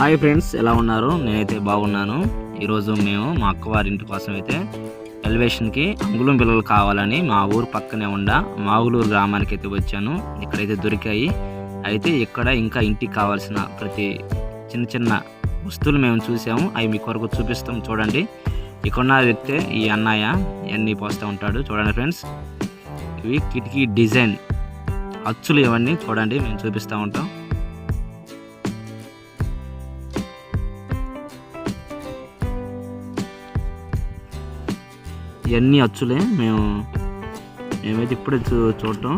Hi friends ఎలా ఉన్నారు? నేనైతే బాగున్నాను. ఈరోజు మేము మా అక్కవారింటి కోసం అయితే ఎలివేషన్కి అంగుళం పిల్లలు కావాలని మా ఊరు పక్కనే ఉండ మాగులూరు గ్రామానికి అయితే వచ్చాను. ఇక్కడైతే దొరికాయి. అయితే ఇక్కడ ఇంకా ఇంటికి కావాల్సిన ప్రతి చిన్న చిన్న వస్తువులు మేము చూసాము. అవి మీ కొరకు చూపిస్తాం. చూడండి. ఇక్కడున్న వ్యక్తే ఈ అన్నయ్య ఇవన్నీ పోస్తూ ఉంటాడు. చూడండి ఫ్రెండ్స్ ఇవి కిటికీ డిజైన్. అచ్చులు ఇవన్నీ చూడండి. మేము చూపిస్తూ ఉంటాం. ఇవన్నీ అచ్చులే. మేము మేమైతే ఇప్పుడే చూ చూడటం.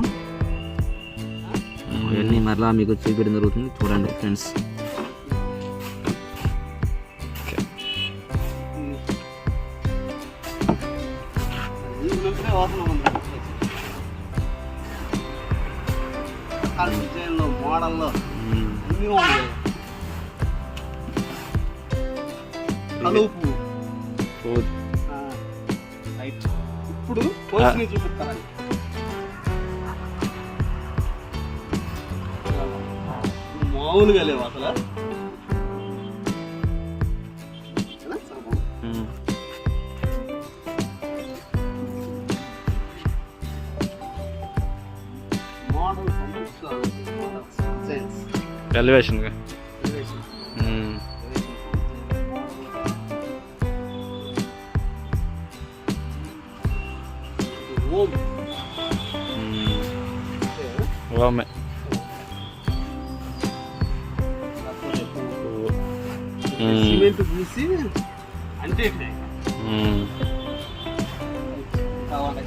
ఇవన్నీ మరలా మీకు చూపించడం జరుగుతుంది. చూడండి ఫ్రెండ్స్. మోడల్లో అన్నీ రైట్. ఇప్పుడు పోస్ట్ని చూపిస్తానండి మామూలుగా లేవు అసలు. ఏనా? ఓం ఓమే సిమెంట్ పూసి అంటే కావాలి